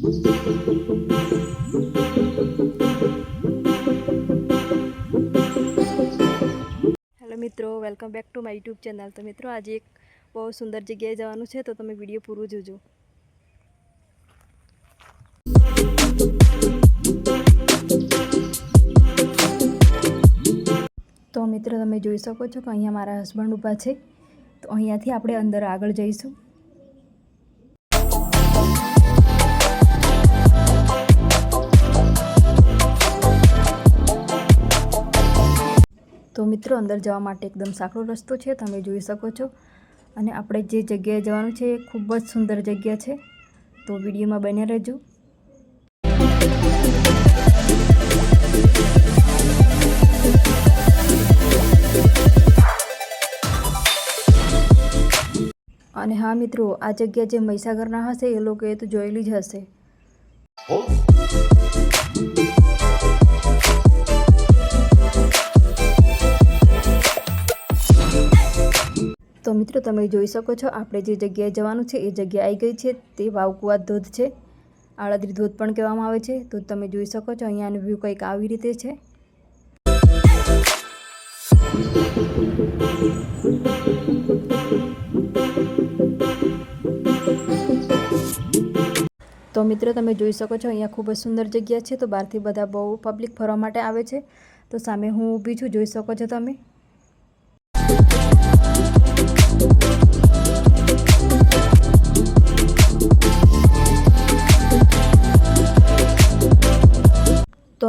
Hello મિત્રો welcome back to my YouTube channel તો મિત્રો, આજે એક બહુ સુંદર જગ્યાએ જવાનું છે, તો તમે વીડિયો પૂરું જોજો. તો મિત્રો, તમે જોઈ શકો છો કે અહીંયા મારા હસબન્ડ ઊભા છે. તો અહીંયાથી આપણે અંદર આગળ જઈશું. તો મિત્રો, અંદર જવા માટે એકદમ સાંકડો રસ્તો છે, તમે જોઈ શકો છો. અને આપણે જે જગ્યાએ જવાનું છે એ ખૂબ જ સુંદર જગ્યા છે. તો વિડીયોમાં બન્યા રહેજો. અને હા મિત્રો, આ જગ્યા જે મહીસાગરના હશે એ લોકોએ તો જોયેલી જ હશે. તો મિત્રો તમે જોઈ શકો છો, આપણે જે જગ્યાએ જવાનું છે એ જગ્યા આવી ગઈ છે, તે વાવકુવા ધોધ છે. આળદરી ધોધ પણ કહેવામાં આવે છે, તો તમે જોઈ શકો છો, અહીંયાનો વ્યૂ કંઈક આવી રીતે છે. તો મિત્રો તમે જોઈ શકો છો, અહીંયા ખૂબ જ સુંદર જગ્યા છે, તો બહારથી બધા બહુ પબ્લિક ફરવા માટે આવે છે. તો સામે હું ઊભી છું, જોઈ શકો છો તમે.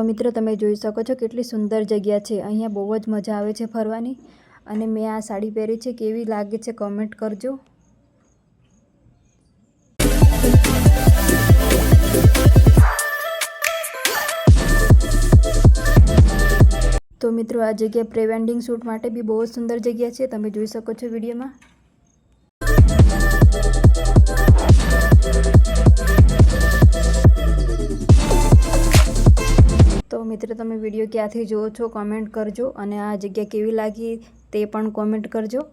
તો મિત્રો, તમે જોઈ શકો છો કેટલી સુંદર જગ્યા છે. અહીંયા બહુ જ મજા આવે છે ફરવાની. અને મેં આ સાડી પહેરી છે. કેવી લાગે છે કમેન્ટ કરજો. તો મિત્રો, આ જગ્યા પ્રી વેડિંગ શૂટ માટે બી બહુ સુંદર જગ્યા છે. તમે જોઈ શકો છો વિડીયોમાં. મિત્રો, તમે વીડિયો ક્યાંથી જુઓ છો કોમેન્ટ કરજો અને આ જગ્યા કેવી લાગી તે પણ કોમેન્ટ કરજો.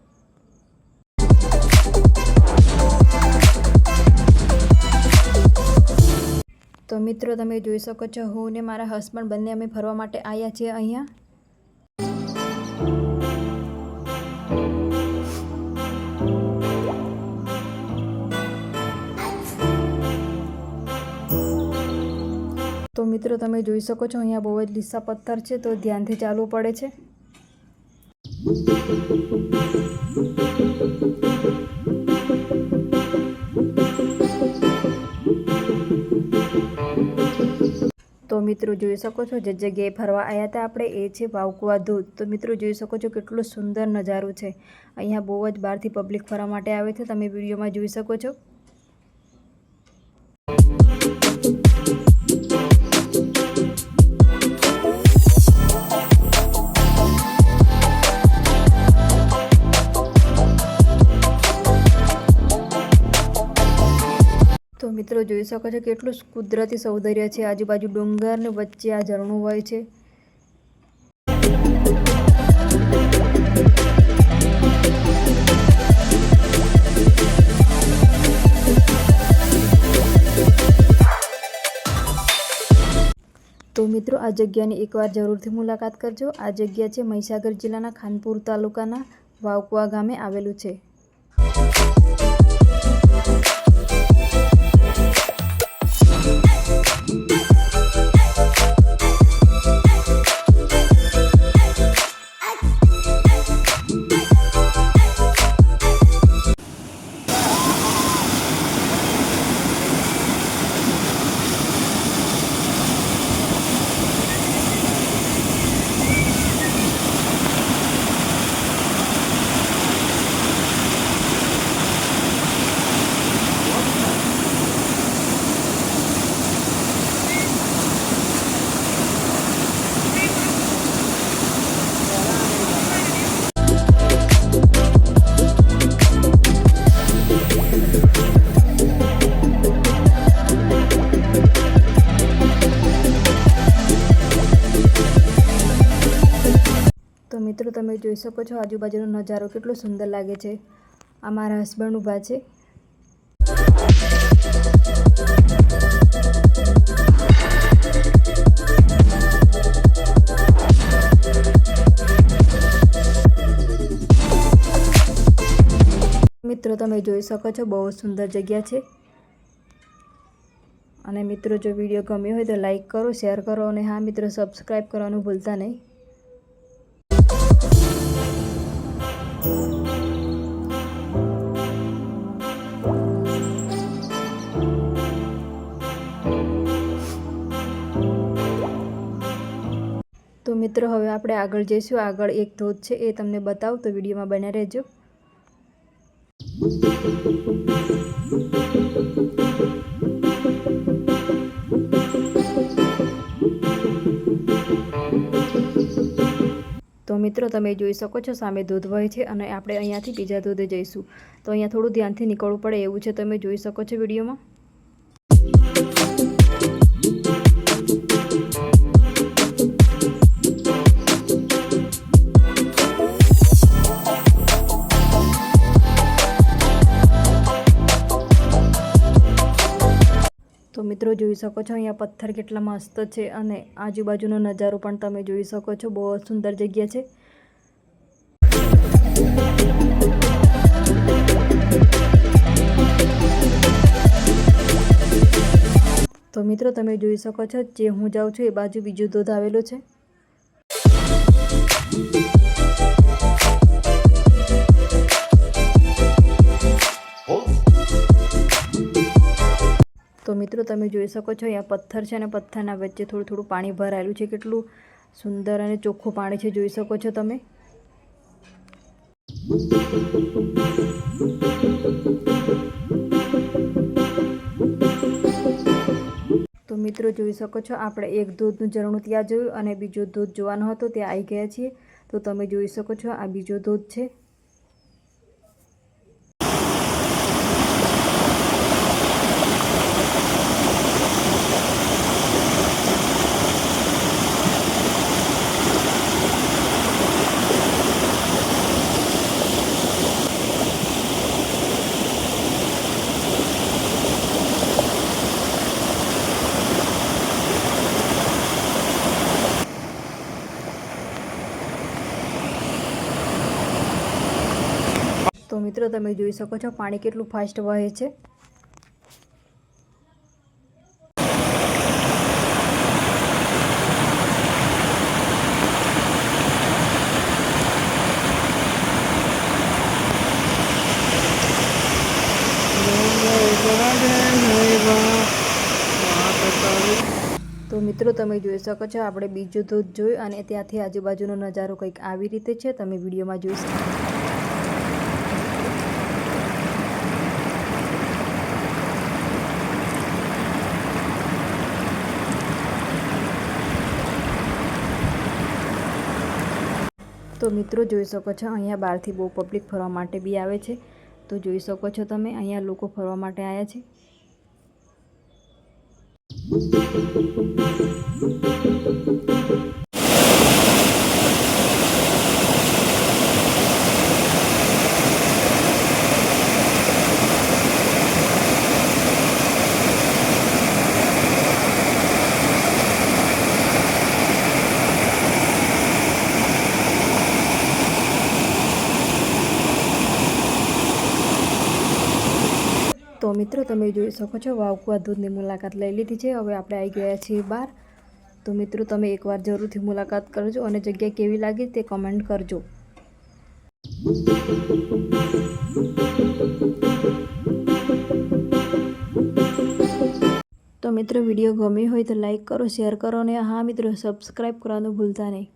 તો મિત્રો, તમે જોઈ શકો છો, હું ને મારા હસબન્ડ બંને અમે ફરવા માટે આવ્યા છીએ અહીંયા. મિત્રો, તમે જોઈ શકો છો, અહીંયા બહુ જ લીસા પથ્થર છે, તો ધ્યાનથી ચાલવું પડે છે. તો મિત્રો, જોઈ શકો છો, જે જગ્યાએ ફરવા આવ્યા હતા આપણે, એ છે વાવકુવા ધોધ. તો મિત્રો, જોઈ શકો છો, કેટલો સુંદર નજારો છે. અહીંયા બહુ જ બહારથી પબ્લિક ફરવા માટે આવે છે, તમે વિડીયોમાં જોઈ શકો છો. જોઈ શકો છો કેટલું કુદરતી સૌંદર્ય છે. આજુબાજુ ડુંગરની વચ્ચે આ ઝરણું હોય છે. તો મિત્રો, આ જગ્યાની એકવાર જરૂરથી મુલાકાત કરજો. આ જગ્યા છે મહીસાગર જિલ્લાના ખાનપુર તાલુકાના વાવકુવા ગામે આવેલું છે. જોઈ શકો છો આજુબાજુનો નજારો કેટલો સુંદર લાગે છે. આ મારા હસબન્ડ ઊભા છે. મિત્રો, તમે જોઈ શકો છો બહુ સુંદર જગ્યા છે. અને મિત્રો, જો વીડિયો ગમ્યો હોય તો લાઈક કરો શેર કરો અને હા મિત્રો સબસ્ક્રાઈબ કરવાનું ભૂલતા નહીં. તો મિત્રો, હવે આપણે આગળ જઈશું. આગળ એક ધોધ છે, એ તમને બતાવું. તો વિડીયોમાં બન્યા રહેજો. મિત્રો, તમે જોઈ શકો છો સામે દૂધ વહે છે અને આપણે અહીંયાથી બીજા દૂધે જઈશું. તો અહીંયા થોડું ધ્યાનથી નીકળવું પડે એવું છે. તમે જોઈ શકો છો વિડીયોમાં. મિત્રો જોઈ શકો છો, અહીંયા પથ્થર કેટલા મસ્ત છે અને આજુબાજુનો નજારો પણ તમે જોઈ શકો છો, બહુ સુંદર જગ્યા છે. તો મિત્રો તમે જોઈ શકો છો, જે હું જાઉં છું એ બાજુ બીજું દૂધ આવેલું છે. તો મિત્રો તમે જોઈ શકો છો, અહીંયા પથ્થર છે અને પથ્થરના વચ્ચે થોડું થોડું પાણી ભરાયેલું છે, કેટલું સુંદર અને ચોખ્ખું પાણી છે, જોઈ શકો છો તમે. તો મિત્રો જોઈ શકો છો, આપણે એક દૂધનું ઝરણું ત્યાં જોયું અને બીજો દૂધ જોવાનો હતો, ત્યાં આવી ગયા છીએ. તો તમે જોઈ શકો છો, આ બીજો દૂધ છે. મિત્રો તમે જોઈ શકો છો પાણી કેટલું ફાસ્ટ વહે છે. તો મિત્રો તમે જોઈ શકો છો આપણે બીજું ધોધ જોયું અને ત્યાંથી આજુબાજુનો નજારો કંઈક આવી રીતે છે. તમે વિડીયોમાં જોઈ શકો તો મિત્રો જોઈ શકો છો, અહીંયા બહારથી બહુ પબ્લિક ફરવા માટે બી આવે છે. તો જોઈ શકો છો તમે, અહીંયા લોકો ફરવા માટે આવ્યા છે તો મિત્રો તમે જોઈ શકો છો વાવકુવા દૂધની મુલાકાત લઈ લીધી છે. હવે આપણે આવી ગયા છીએ બહાર. તો મિત્રો, તમે એકવાર જરૂરથી મુલાકાત કરજો અને જગ્યા કેવી લાગી તે કમેન્ટ કરજો. તો મિત્રો, વીડિયો ગમ્યો હોય તો લાઈક કરો, શેર કરો અને હા મિત્રો સબસ્ક્રાઈબ કરવાનું ભૂલતા નહીં.